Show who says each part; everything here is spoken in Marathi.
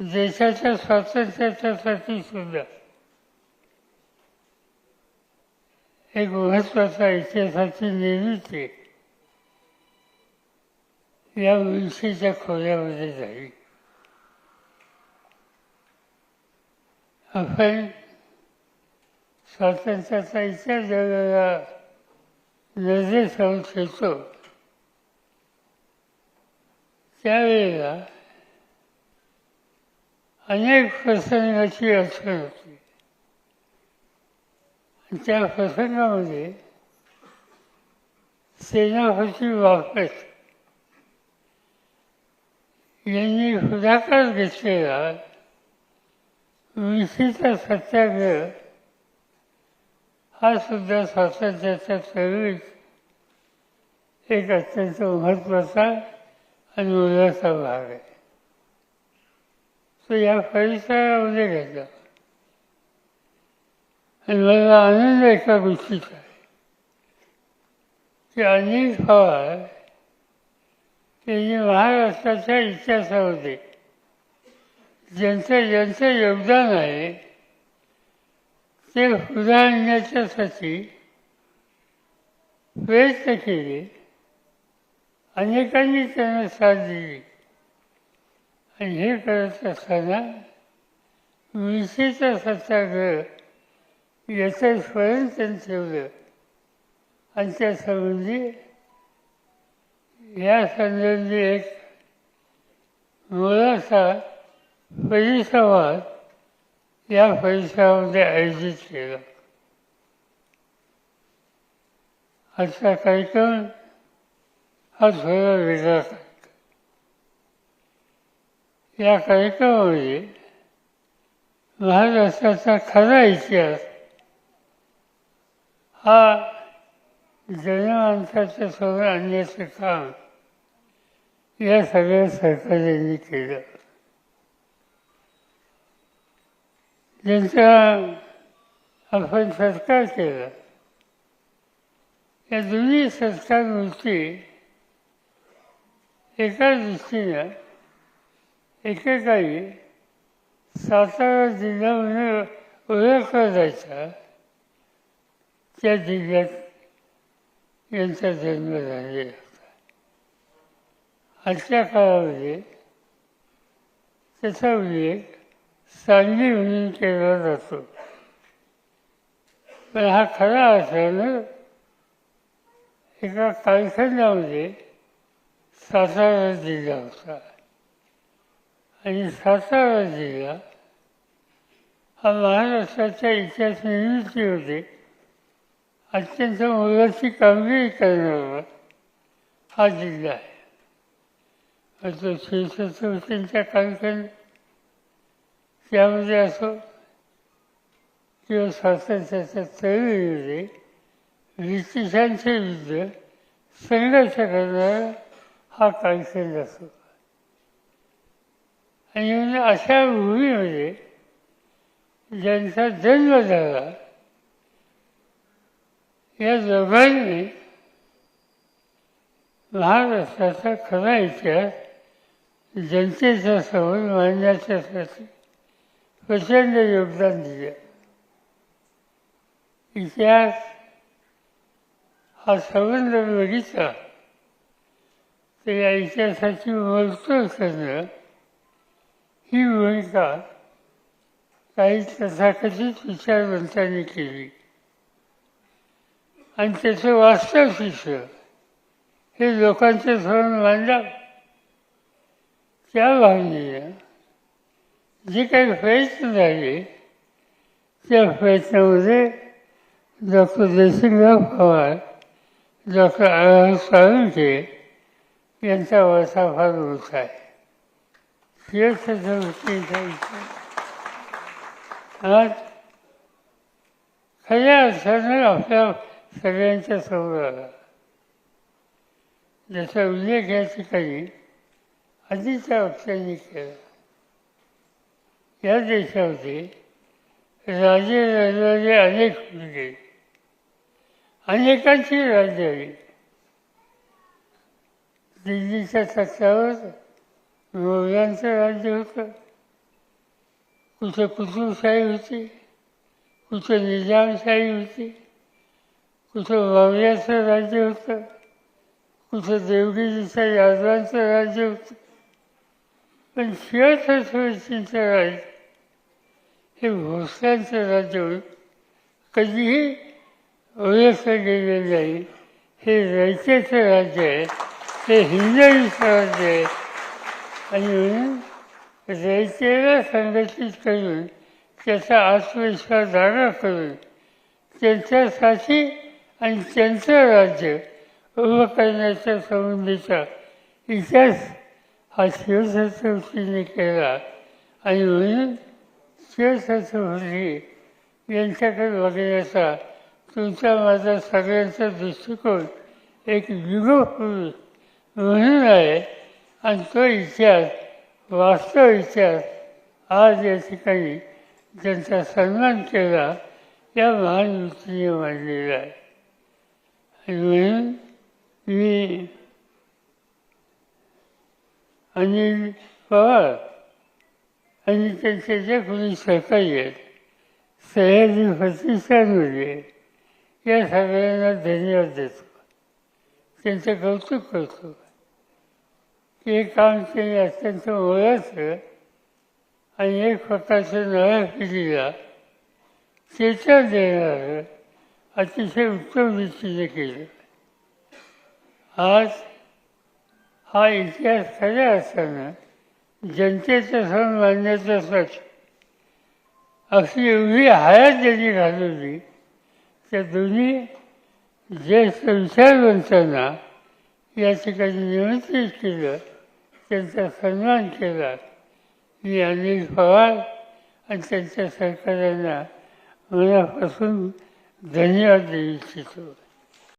Speaker 1: देशाच्या स्वातंत्र्यासाठी सुद्धा. एक महत्त्वाचा इतिहासाची निर्मिती या विषयीच्या खोल्यामध्ये झाली. आपण स्वातंत्र्याचा इतिहास जगाला नजर ठेवतो त्यावेळेला अनेक प्रसंगाची आठवण होती. आणि त्या प्रसंगामध्ये सेनापती बापट यांनी पुढाकार घेतलेला विशीचा सत्याग्रह हा सुद्धा स्वातंत्र्याच्या चळवळीत एक अत्यंत महत्त्वाचा आणि मुलाचा भाग आहे तो या परिसरामध्ये घेतला आणि मला आनंद एका गोष्टीचा आहे. की अनेक पवार त्यांनी महाराष्ट्राच्या इतिहासामध्ये ज्यांचं ज्यांचं योगदान आहे ते पुढे आणण्याच्यासाठी प्रयत्न केले. अनेकांनी त्यांना साथ दिली. आणि हे करत असताना विशीचा सत्याग्रह याचं स्मरण त्यांनी ठेवलं. आणि त्या संबंधी या संदर्भी एक मोलाचा परिसंवाद या परिसरामध्ये आयोजित केला. आजचा कार्यक्रम हा थोडा वेगळा या कार्यक्रमामध्ये महाराष्ट्राचा खरा इतिहास. हा जनमानसाच्या समोर आणण्याचं काम या सगळ्या सरकारांनी केलं. ज्यांचा आपण सत्कार केला. या दोन्ही सत्कार गोष्टी एका दृष्टीनं एकेकाळी सातारा जिल्हा म्हणून ओळखला जायचा त्या जिल्ह्यात यांचा जन्म झालेला होता. आजच्या काळामध्ये त्याचा उल्लेख सांगली म्हणून केला जातो. पण हा खरा अर्थानं एका कालखंडामध्ये सातारा जिल्हा होता. आणि सातारा जिल्हा हा महाराष्ट्राच्या इतिहास निर्मितीमध्ये अत्यंत मोलाची कामगिरी करणारा हा जिल्हा आहे. तो श्रीछत्रपतींच्या कालखंड त्यामध्ये असो किंवा स्वातंत्र्याच्या चळवळीमध्ये ब्रिटिशांच्या विरुद्ध संघर्ष करणारा हा कालखंड असो. आणि अशा भूमीमध्ये ज्यांचा जन्म झाला या दोघांनी महाराष्ट्राचा खरा इतिहास जनतेच्या समोर मांडण्याच्यासाठी प्रचंड योगदान दिलं. इतिहास हा संबंध बघितला तर या इतिहासाची मोजतोड करणं ही भूमिका काही तथाकथित विचारवंतांनी केली. आणि त्याचं वास्तव शिष्य हे लोकांचं समोर मांडा त्या भावनेनं जे काही प्रयत्न झाले त्या प्रयत्नामध्ये doctor Jaysingrao Pawar doctor R Salunkhe यांचा वारसा फार मोठा आहे. आज खऱ्या अर्थानं आपल्या सगळ्यांच्या समोर आला जसा उल्लेख या ठिकाणी आधीच्या वक्त्यांनी केला या देशामध्ये राजे राजवाजे अनेक होते अनेकांची राज्य आली दिल्लीच्या तत्वावर मोगलांचं राज्य होतं. कुठे कुतुबशाही होती कुठे निजामशाही होती कुठं मौर्याचं राज्य होतं कुठं देवगिरीच्या यादवांचं राज्य होतं. पण शिवछत्रपतींचं राज्य हे भोसल्यांचं राज्य होतं कधीही ओळखलं गेलेलं नाही. हे रयतेचं राज्य आहे. हे हिंदवीचं राज्य आहे. आणि रयतेला संघटित करून त्याचा आत्मविश्वास जागा करून त्यांच्यासाठी आणि त्यांचं राज्य उभं करण्याच्या संबंधीचा इतिहास हा शिवछत्रपतीने केला. आणि म्हणून शिवछत्रपती यांच्याकडे बघण्याचा तुमचा माझा सगळ्यांचा दृष्टिकोन एक युगपुरुष म्हणून आहे. आणि तो इतिहास वास्तव इतिहास आज या ठिकाणी ज्यांचा सन्मान केला या महान व्यक्तीने मांडलेला आहे. आणि म्हणून मी अनिल पवार आणि त्यांचे जे कोणी सहकारी आहेत सह्याद्री प्रतिष्ठानमध्ये या सगळ्यांना धन्यवाद देतो. त्यांचं कौतुक करतो. ते काम त्यांनी अत्यंत मोलाचं आणि एक प्रकारचं नव्या पिढीला चेतन देणारं अतिशय उत्तम रीतीने केलं. आज हा इतिहास खऱ्या असताना जनतेचं सण मानण्याच्यासाठी अशी एवढी हयात त्यांनी घालवली त्या दोन्ही ज्येष्ठ विचारवंतांना या ठिकाणी निमंत्रित केलं त्यांचा सन्मान केला. मी अनिल पवार आणि त्यांच्या सरकारांना मनापासून धन्यवाद देऊ इच्छितो.